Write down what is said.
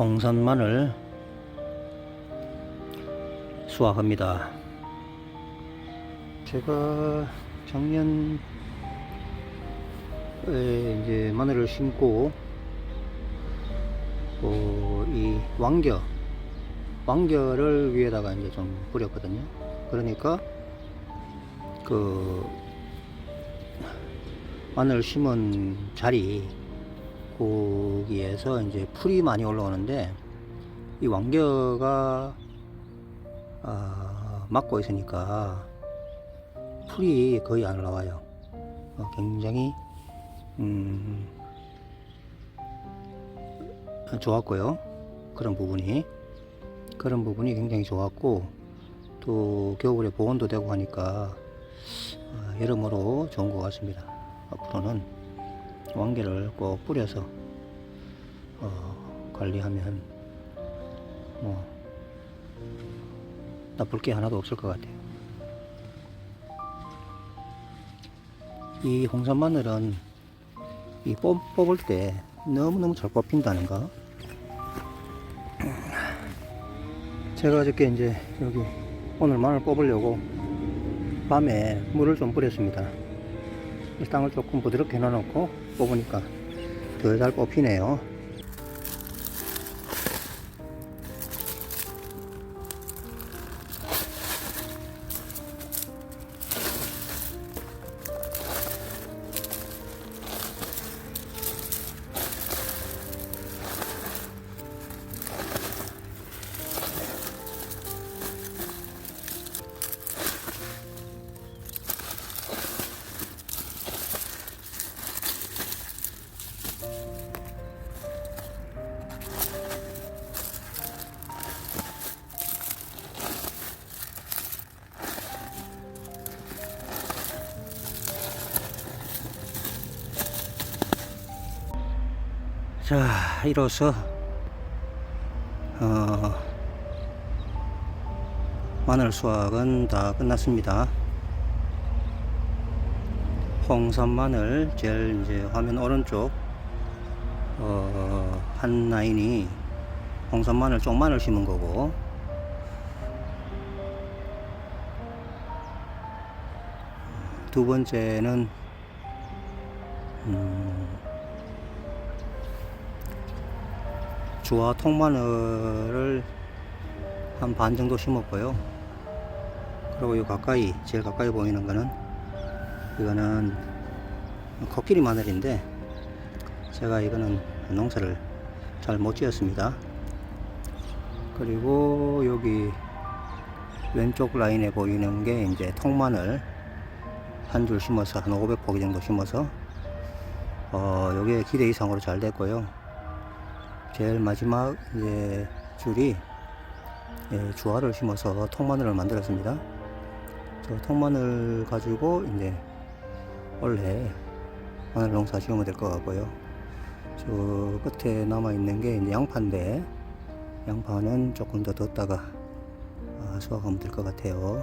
마늘 수확합니다. 제가 작년 에 이제 마늘을 심고 어, 이 왕겨 왕겨를 위에다가 이제 좀 뿌렸거든요. 그러니까 그 마늘 심은 자리 거기에서 이제 풀이 많이 올라오는데 이 왕겨가 아, 막고 있으니까 풀이 거의 안 올라와요. 어, 굉장히 음, 좋았고요. 그런 부분이 그런 부분이 굉장히 좋았고 또 겨울에 보온도 되고 하니까 어, 여러모로 좋은 것 같습니다. 앞으로는 왕개를 꼭 뿌려서 어, 관리하면 뭐 나쁠 게 하나도 없을 것 같아요. 이 홍산 마늘은 이 뽑, 뽑을 때 너무너무 잘 뽑힌다는 거. 제가 어저께 이제 여기 오늘 마늘 뽑으려고 밤에 물을 좀 뿌렸습니다. 이 땅을 조금 부드럽게 해놓고 뽑으니까 더잘 뽑히네요. 자, 이로써 어, 마늘 수확은 다 끝났습니다. 홍산 마늘 제일 이제 화면 오른쪽 어, 한 라인이 홍산 마늘 쪽 마늘 심은 거고 두 번째는 음, 주화 통마늘을 한 반 정도 심었고요. 그리고 이 가까이, 제일 가까이 보이는 거는 이거는 코끼리 마늘인데 제가 이거는 농사를 잘 못 지었습니다. 그리고 여기 왼쪽 라인에 보이는 게 이제 통마늘 한 줄 심어서 한 500포기 정도 심어서 어, 요게 기대 이상으로 잘 됐고요. 제일 마지막 이제 줄이 예, 주화를 심어서 통마늘을 만들었습니다. 저 통마늘 가지고 이제 원래 마늘 농사 지으면 될 것 같고요. 저 끝에 남아 있는 게 이제 양파인데 양파는 조금 더 뒀다가 아, 수확하면 될 것 같아요.